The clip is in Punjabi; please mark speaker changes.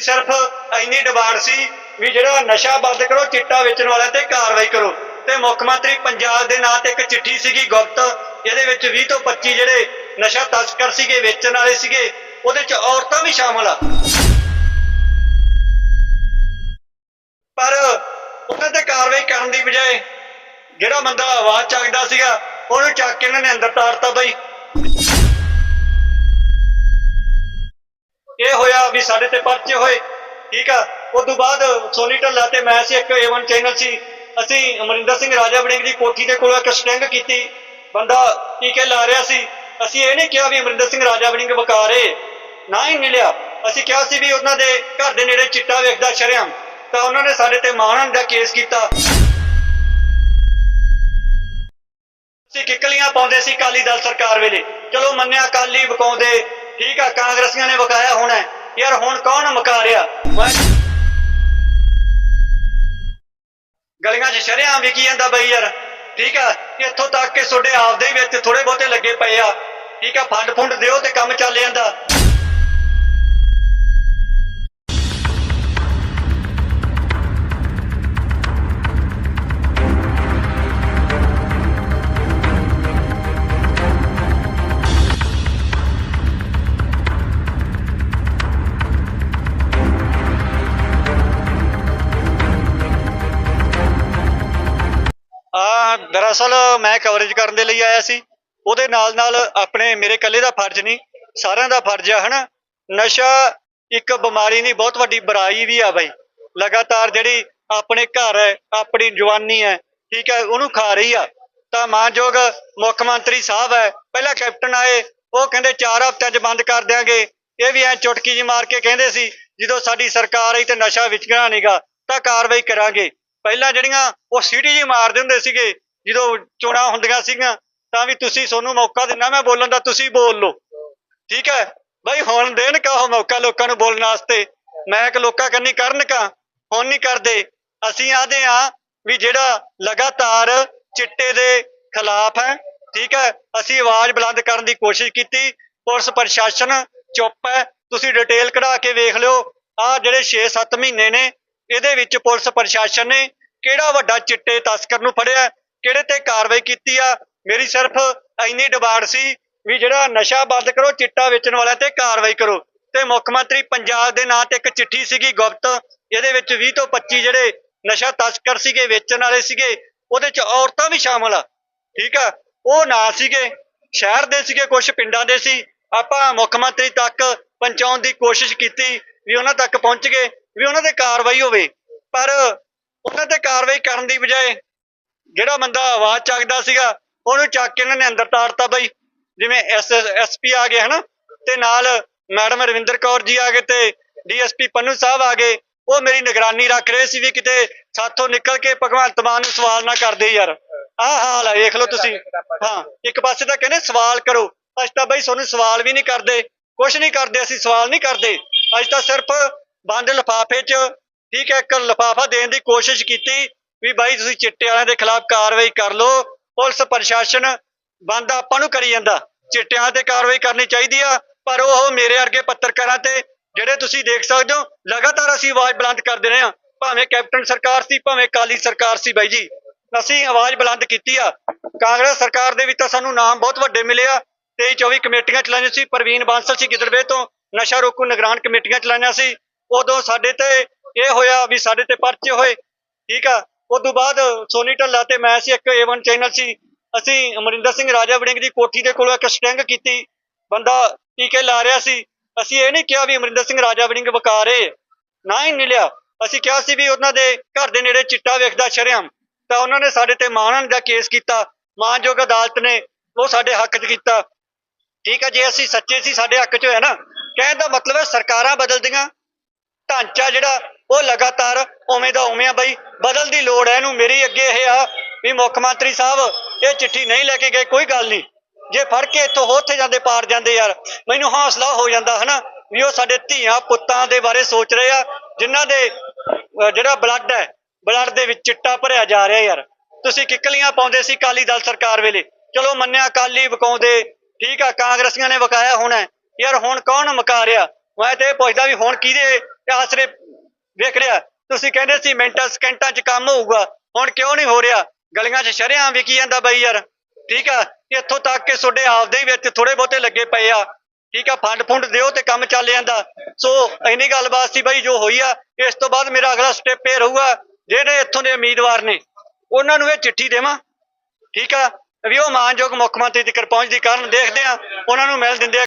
Speaker 1: ਸਿਰਫ ਇੰਨੀ ਡਿਮਾਂਡ ਸੀ ਵੀ ਜਿਹੜਾ ਨਸ਼ਾ ਬੰਦ ਕਰੋ, ਚਿੱਟਾ ਵੇਚਣ ਵਾਲਿਆਂ ਤੇ ਕਾਰਵਾਈ ਕਰੋ। ਤੇ ਮੁੱਖ ਮੰਤਰੀ ਪੰਜਾਬ ਦੇ ਨਾਂ ਤੇ ਇੱਕ ਚਿੱਠੀ ਸੀਗੀ ਗੁਪਤ, ਇਹਦੇ ਵਿੱਚ 20 ਤੋਂ 25 ਜਿਹੜੇ ਨਸ਼ਾ ਤਸਕਰ ਸੀਗੇ, ਵੇਚਣ ਵਾਲੇ ਸੀਗੇ, ਉਹਦੇ ਚ ਔਰਤਾਂ ਵੀ ਸ਼ਾਮਲ ਆ। ਪਰ ਉਹਨਾਂ ਤੇ ਕਾਰਵਾਈ ਕਰਨ ਦੀ ਬਜਾਏ ਜਿਹੜਾ ਬੰਦਾ ਆਵਾਜ਼ ਚੱਕਦਾ ਸੀਗਾ, ਉਹਨੂੰ ਚੱਕ ਕੇ ਇਹਨਾਂ ਨੇ ਅੰਦਰ ਤਾਰਤਾ ਬਈ। ਇਹ ਹੋਇਆ ਵੀ ਸਾਡੇ ਤੇ ਪਰਚੇ ਹੋਏ, ਠੀਕ ਆ। ਉਸ ਤੋਂ ਬਾਅਦ ਸੋਨੀ ਢੱਲਾ ਤੇ ਮੈਂ ਸੀ, ਇੱਕ ਏਵਨ ਚੈਨਲ ਸੀ। ਅਸੀਂ ਅਮਰਿੰਦਰ ਸਿੰਘ ਰਾਜਾ ਵੜਿੰਗ ਦੀ ਕੋਠੀ ਦੇ ਕੋਲ ਇੱਕ ਸਟਿੰਗ ਕੀਤੀ। ਬੰਦਾ ਟੀਕੇ ਲਾ ਰਿਹਾ ਸੀ। ਅਸੀਂ ਇਹ ਨਹੀਂ ਕਿਹਾ ਵੀ ਅਮਰਿੰਦਰ ਸਿੰਘ ਰਾਜਾ ਵੜਿੰਗ ਵਕਾਰੇ ਨਾ ਹੀ ਮਿਲਿਆ। ਅਸੀਂ ਕਿਹਾ ਸੀ ਵੀ ਉਹਨਾਂ ਦੇ ਘਰ ਦੇ ਨੇੜੇ ਚਿੱਟਾ ਵੇਖਦਾ ਸ਼ਰਿਆਮ। ਤਾਂ ਉਹਨਾਂ ਨੇ ਸਾਡੇ ਤੇ ਮਾਣਨ ਦਾ ਕੇਸ ਕੀਤਾ। ਅਸੀਂ ਕਿੱਕਲੀਆਂ ਪਾਉਂਦੇ ਸੀ ਕਾਲੀ ਦਲ ਸਰਕਾਰ ਵੇਲੇ। ਚਲੋ ਮੰਨਿਆ ਕਾਲੀ ਬਕਾਉਂਦੇ ਠੀਕ ਆ ਕਾਂਗਰਸੀਆਂ ਨੇ ਵਕਾਇਆ ਹੋਣਾ ਯਾਰ ਹੁਣ ਕੌਣ ਮਕਾ ਰਿਹਾ? ਗਲੀਆਂ 'ਚ ਸ਼ਰਿਆਂ ਵਿਕੀ ਜਾਂਦਾ ਬਈ ਯਾਰ। ਠੀਕ ਆ? ਇੱਥੋਂ ਤੱਕ ਕਿ ਤੁਹਾਡੇ ਆਪਦੇ ਵਿੱਚ ਥੋੜੇ ਬਹੁਤੇ ਲੱਗੇ ਪਏ ਆ। ਠੀਕ ਆ? ਫੰਡ ਫੁੰਡ ਦਿਓ ਤੇ ਕੰਮ ਚੱਲ ਜਾਂਦਾ। ਦਰਅਸਲ ਮੈਂ ਕਵਰੇਜ ਕਰਨ ਦੇ ਲਈ ਆਇਆ ਸੀ। ਉਹਦੇ ਨਾਲ ਨਾਲ ਆਪਣੇ ਮੇਰੇ ਇਕੱਲੇ ਦਾ ਫਰਜ਼ ਨਹੀਂ, ਸਾਰਿਆਂ ਦਾ ਫਰਜ਼ ਆ, ਹਨਾ? ਨਸ਼ਾ ਇੱਕ ਬਿਮਾਰੀ ਨਹੀਂ, ਬਹੁਤ ਵੱਡੀ ਬੁਰਾਈ ਵੀ ਆ ਬਾਈ। ਲਗਾਤਾਰ ਜਿਹੜੀ ਆਪਣੇ ਘਰ ਹੈ, ਆਪਣੀ ਜਵਾਨੀ ਹੈ, ਠੀਕ ਹੈ, ਉਹਨੂੰ ਖਾ ਰਹੀ ਆ। ਤਾਂ ਮਾਨਯੋਗ ਮੁੱਖ ਮੰਤਰੀ ਸਾਹਿਬ ਹੈ, ਪਹਿਲਾਂ ਕੈਪਟਨ ਆਏ, ਉਹ ਕਹਿੰਦੇ 4 ਹਫ਼ਤਿਆਂ 'ਚ ਬੰਦ ਕਰ ਦਿਆਂਗੇ। ਇਹ ਵੀ ਐ ਚੁਟਕੀ ਜੀ ਮਾਰ ਕੇ ਕਹਿੰਦੇ ਸੀ, ਜਦੋਂ ਸਾਡੀ ਸਰਕਾਰ ਆਈ ਤੇ ਨਸ਼ਾ ਵਿਚਗਣਾ ਨਹੀਂਗਾ ਤਾਂ ਕਾਰਵਾਈ ਕਰਾਂਗੇ। ਪਹਿਲਾਂ ਜਿਹੜੀਆਂ ਉਹ ਸੀਟੀ ਜੀ ਮਾਰਦੇ ਹੁੰਦੇ ਸੀਗੇ ਜਦੋਂ ਚੋਣਾਂ ਹੁੰਦੀਆਂ ਸੀਗੀਆਂ, ਤਾਂ ਵੀ ਤੁਸੀਂ ਤੁਹਾਨੂੰ ਮੌਕਾ ਦਿੰਨਾ, ਮੈਂ ਬੋਲਣ ਦਾ ਤੁਸੀਂ ਬੋਲ ਲਓ। ਠੀਕ ਹੈ? ਬਈ ਹੁਣ ਦੇਣ ਕਾ ਉਹ ਮੌਕਾ ਲੋਕਾਂ ਨੂੰ ਬੋਲਣ ਵਾਸਤੇ? ਮੈਂ ਕਿ ਲੋਕਾਂ ਕੰਨੀ ਕਰਨ ਕਾ, ਹੁਣ ਨਹੀਂ ਕਰਦੇ। ਅਸੀਂ ਆਦੇ ਆ ਵੀ ਜਿਹੜਾ ਲਗਾਤਾਰ ਚਿੱਟੇ ਦੇ ਖਿਲਾਫ ਹੈ, ਠੀਕ ਹੈ? ਅਸੀਂ ਆਵਾਜ਼ ਬੁਲੰਦ ਕਰਨ ਦੀ ਕੋਸ਼ਿਸ਼ ਕੀਤੀ। ਪੁਲਿਸ ਪ੍ਰਸ਼ਾਸਨ ਚੁੱਪ ਹੈ। ਤੁਸੀਂ ਡਿਟੇਲ ਕਢਾ ਕੇ ਵੇਖ ਲਿਓ। ਆ ਜਿਹੜੇ 6-7 ਮਹੀਨੇ ਨੇ, ਇਹਦੇ ਵਿੱਚ ਪੁਲਿਸ ਪ੍ਰਸ਼ਾਸਨ ਨੇ ਕਿਹੜਾ ਵੱਡਾ ਚਿੱਟੇ ਤਸਕਰ ਨੂੰ ਫੜਿਆ? ਕਿਹੜੇ ਤੇ ਕਾਰਵਾਈ ਕੀਤੀ ਆ? ਮੇਰੀ ਸਿਰਫ ਇੰਨੀ ਡਿਮਾਂਡ ਸੀ ਵੀ ਜਿਹੜਾ ਨਸ਼ਾ ਬੰਦ ਕਰੋ, ਚਿੱਟਾ ਵੇਚਣ ਵਾਲਿਆਂ ਤੇ ਕਾਰਵਾਈ ਕਰੋ। ਤੇ ਮੁੱਖ ਮੰਤਰੀ ਪੰਜਾਬ ਦੇ ਨਾਂ ਤੇ ਇੱਕ ਚਿੱਠੀ ਸੀਗੀ ਗੁਪਤ, ਇਹਦੇ ਵਿੱਚ 20 ਤੋਂ 25 ਜਿਹੜੇ ਨਸ਼ਾ ਤਸਕਰ ਸੀਗੇ, ਵੇਚਣ ਵਾਲੇ ਸੀਗੇ, ਉਹਦੇ ਚ ਔਰਤਾਂ ਵੀ ਸ਼ਾਮਲ ਆ। ਠੀਕ ਆ? ਉਹ ਨਾ ਸੀਗੇ, ਸ਼ਹਿਰ ਦੇ ਸੀਗੇ ਕੁਝ ਪਿੰਡਾਂ ਦੇ ਸੀ। ਆਪਾਂ ਮੁੱਖ ਮੰਤਰੀ ਤੱਕ ਪਹੁੰਚਾਉਣ ਦੀ ਕੋਸ਼ਿਸ਼ ਕੀਤੀ ਵੀ ਉਹਨਾਂ ਤੱਕ ਪਹੁੰਚ ਗਏ, ਵੀ ਉਹਨਾਂ ਤੇ ਕਾਰਵਾਈ ਹੋਵੇ। ਪਰ ਉਹਨਾਂ ਤੇ ਕਾਰਵਾਈ ਕਰਨ ਦੀ ਬਜਾਏ ਜਿਹੜਾ ਬੰਦਾ ਆਵਾਜ਼ ਚੱਕਦਾ ਸੀਗਾ, ਉਹਨੂੰ ਚੱਕ ਕੇ ਇਹਨਾਂ ਨੇ ਅੰਦਰ ਤਾਰਤਾ ਬਈ। ਜਿਵੇਂ ਐਸ ਐਸਪੀ ਆ ਗਏ, ਹਨਾ? ਤੇ ਨਾਲ ਮੈਡਮ ਰਵਿੰਦਰ ਕੌਰ ਜੀ ਆ ਗਏ ਤੇ ਡੀਐਸਪੀ ਪੰਨੂ ਸਾਹਿਬ ਆ ਗਏ। ਉਹ ਮੇਰੀ ਨਿਗਰਾਨੀ ਰੱਖ ਰਹੇ ਸੀ ਵੀ ਕਿਤੇ ਸਾਥੋਂ ਨਿਕਲ ਕੇ ਭਗਵੰਤ ਮਾਨ ਨੂੰ ਸਵਾਲ ਨਾ ਕਰਦੇ ਯਾਰ। ਆਹ ਹਾਲ ਹੈ ਵੇਖ ਲਓ ਤੁਸੀਂ। ਹਾਂ, ਇੱਕ ਪਾਸੇ ਤਾਂ ਕਹਿੰਦੇ ਸਵਾਲ ਕਰੋ। ਅੱਜ ਤਾਂ ਬਈ ਤੁਹਾਨੂੰ ਸਵਾਲ ਵੀ ਨਹੀਂ ਕਰਦੇ ਕੁਝ ਨਹੀਂ ਕਰਦੇ, ਅਸੀਂ ਸਵਾਲ ਨਹੀਂ ਕਰਦੇ। ਅੱਜ ਤਾਂ ਸਿਰਫ ਬੰਦ ਲਿਫਾਫੇ 'ਚ, ਠੀਕ ਹੈ, ਇੱਕ ਲਿਫਾਫਾ ਦੇਣ ਦੀ ਕੋਸ਼ਿਸ਼ ਕੀਤੀ। ਵੀ ਬਾਈ ਤੁਸੀਂ ਚਿੱਟੇ ਵਾਲਿਆਂ ਦੇ ਖਿਲਾਫ ਕਾਰਵਾਈ ਕਰ ਲਓ, ਪੁਲਿਸ ਪ੍ਰਸ਼ਾਸਨ ਬੰਦ ਆਪਾਂ ਨੂੰ ਕਰੀ ਜਾਂਦਾ। ਚਿੱਟਿਆਂ ਤੇ ਕਾਰਵਾਈ ਕਰਨੀ ਚਾਹੀਦੀ ਆ, ਪਰ ਉਹ ਮੇਰੇ ਵਰਗੇ ਪੱਤਰਕਾਰਾਂ ਤੇ ਜਿਹੜੇ ਤੁਸੀਂ ਦੇਖ ਸਕਦੇ ਹੋ, ਲਗਾਤਾਰ ਅਸੀਂ ਆਵਾਜ਼ ਬੁਲੰਦ ਕਰਦੇ ਰਹੇ ਹਾਂ। ਭਾਵੇਂ ਕੈਪਟਨ ਸਰਕਾਰ ਸੀ, ਭਾਵੇਂ ਕਾਲੀ ਸਰਕਾਰ ਸੀ ਬਾਈ ਜੀ, ਅਸੀਂ ਆਵਾਜ਼ ਬੁਲੰਦ ਕੀਤੀ ਆ। ਕਾਂਗਰਸ ਸਰਕਾਰ ਦੇ ਵਿੱਚ ਤਾਂ ਸਾਨੂੰ ਨਾਮ ਬਹੁਤ ਵੱਡੇ ਮਿਲੇ ਆ। 23 24 ਕਮੇਟੀਆਂ ਚਲਾਈਆਂ ਸੀ, ਪ੍ਰਵੀਨ ਬਾਂਸਲ ਸੀ ਗਿੱਦੜਵੇ ਤੋਂ, ਨਸ਼ਾ ਰੋਕੂ ਨਿਗਰਾਨ ਕਮੇਟੀਆਂ ਚਲਾਈਆਂ ਸੀ। ਉਦੋਂ ਸਾਡੇ ਤੇ ਇਹ ਹੋਇਆ ਵੀ ਸਾਡੇ ਤੇ ਪਰਚੇ ਹੋਏ, ਠੀਕ ਆ। ਉਸ ਤੋਂ ਬਾਅਦ ਸੋਨੀ ਢੱਲਾ ਤੇ ਮੈਂ ਸੀ, ਇੱਕ ਏਵਨ ਚੈਨਲ ਸੀ। ਅਸੀਂ ਅਮਰਿੰਦਰ ਸਿੰਘ ਰਾਜਾ ਵੜਿੰਗ ਦੀ ਕੋਠੀ ਦੇ ਕੋਲੋਂ ਇੱਕ ਸਟਿੰਗ ਕੀਤੀ। ਬੰਦਾ ਟੀਕੇ ਲਾ ਰਿਹਾ ਸੀ। ਅਸੀਂ ਇਹ ਨਹੀਂ ਕਿਹਾ ਵੀ ਅਮਰਿੰਦਰ ਸਿੰਘ ਰਾਜਾ ਵੜਿੰਗ ਵਕਾਰੇ। ਨਾ ਹੀ ਮਿਲਿਆ ਅਸੀਂ ਕਿਹਾ ਸੀ ਵੀ ਉਹਨਾਂ ਦੇ ਘਰ ਦੇ ਨੇੜੇ ਚਿੱਟਾ ਵੇਖਦਾ ਸ਼ਰਿਆਮ। ਤਾਂ ਉਹਨਾਂ ਨੇ ਸਾਡੇ ਤੇ ਮਾਣਨ ਦਾ ਕੇਸ ਕੀਤਾ। ਮਾਨਯੋਗ ਅਦਾਲਤ ਨੇ ਉਹ ਸਾਡੇ ਹੱਕ 'ਚ ਕੀਤਾ। ਠੀਕ ਹੈ ਜੇ, ਅਸੀਂ ਸੱਚੇ ਸੀ, ਸਾਡੇ ਹੱਕ 'ਚ ਹੋਇਆ ਨਾ। ਕਹਿਣ ਦਾ ਮਤਲਬ ਹੈ ਸਰਕਾਰਾਂ ਬਦਲਦੀਆਂ। ਢਾਂਚਾ ਜਿਹੜਾ ਉਹ ਲਗਾਤਾਰ ਉਵੇਂ ਦਾ ਉਵੇਂ ਆ ਬਈ ਬਦਲ ਦੀ ਲੋੜ ਹੈ ਇਹਨੂੰ, ਮੇਰੀ ਅੱਗੇ ਇਹ ਆ ਵੀ ਮੁੱਖ ਮੰਤਰੀ ਸਾਹਿਬ, ਇਹ ਚਿੱਠੀ ਨਹੀਂ ਲੈ ਕੇ ਗਏ, ਕੋਈ ਗੱਲ ਨਹੀਂ। ਜੇ ਫੜ ਕੇ ਇੱਥੋਂ ਉੱਥੇ ਜਾਂਦੇ, ਪਾਰ ਜਾਂਦੇ ਯਾਰ, ਮੈਨੂੰ ਹੌਸਲਾ ਹੋ ਜਾਂਦਾ, ਹਨਾ, ਵੀ ਉਹ ਸਾਡੇ ਧੀਆਂ ਪੁੱਤਾਂ ਦੇ ਬਾਰੇ ਸੋਚ ਰਹੇ ਆ, ਜਿਨ੍ਹਾਂ ਦੇ ਜਿਹੜਾ ਬਲੱਡ ਹੈ, ਬਲੱਡ ਦੇ ਵਿੱਚ ਚਿੱਟਾ ਭਰਿਆ ਜਾ ਰਿਹਾ ਯਾਰ। ਤੁਸੀਂ ਕਿੱਕਲੀਆਂ ਪਾਉਂਦੇ ਸੀ ਕਾਲੀ ਦਲ ਸਰਕਾਰ ਵੇਲੇ। ਚਲੋ ਮੰਨਿਆ ਕਾਲੀ ਵਕਾਉਂਦੇ, ਠੀਕ ਆ, ਕਾਂਗਰਸੀਆਂ ਨੇ ਵਕਾਇਆ ਹੋਣਾ। ਯਾਰ ਹੁਣ ਕੌਣ ਮਕਾ ਰਿਹਾ? ਮੈਂ ਤੇ ਇਹ ਪੁੱਛਦਾ ਵੀ ਹੁਣ ਕਿਹਦੇ ਆਸਰੇ ਵੇਖ ਰਿਹਾ ਤੁਸੀਂ ਕਹਿੰਦੇ ਸੀ ਮਿੰਟਾਂ, ਸਕਿੰਟਾਂ 'ਚ ਕੰਮ ਹੋਊਗਾ, ਹੁਣ ਕਿਉਂ ਨਹੀਂ ਹੋ ਰਿਹਾ? ਗਲੀਆਂ 'ਚ ਸ਼ਰੇਆਮ ਵਿਕੀ ਜਾਂਦਾ ਬਾਈ ਯਾਰ। ਠੀਕ ਆ, ਇੱਥੋਂ ਤੱਕ ਕਿ ਤੁਹਾਡੇ ਆਪਦੇ ਹੀ ਵਿੱਚ ਥੋੜੇ ਬਹੁਤੇ ਲੱਗੇ ਪਏ ਆ। ਠੀਕ ਆ, ਫੰਡ ਫੁੰਡ ਦਿਓ ਤੇ ਕੰਮ ਚੱਲ ਜਾਂਦਾ। ਸੋ, ਇੰਨੀ ਗੱਲਬਾਤ ਸੀ ਬਾਈ ਜੋ ਹੋਈ ਆ, ਇਸ ਤੋਂ ਬਾਅਦ ਮੇਰਾ ਅਗਲਾ ਸਟੈਪ ਇਹ ਰਹੂਗਾ, ਜਿਹੜੇ ਇੱਥੋਂ ਦੇ ਉਮੀਦਵਾਰ ਨੇ, ਉਹਨਾਂ ਨੂੰ ਇਹ ਚਿੱਠੀ ਦੇਵਾਂ। ਠੀਕ ਆ, ਵੀ ਉਹ ਮਾਨਯੋਗ ਮੁੱਖ ਮੰਤਰੀ ਤੱਕ ਪਹੁੰਚਦੀ ਕਰਨ ਦੇਖਦੇ ਆ, ਉਹਨਾਂ ਨੂੰ ਮਿਲ ਦਿੰਦੇ ਆ।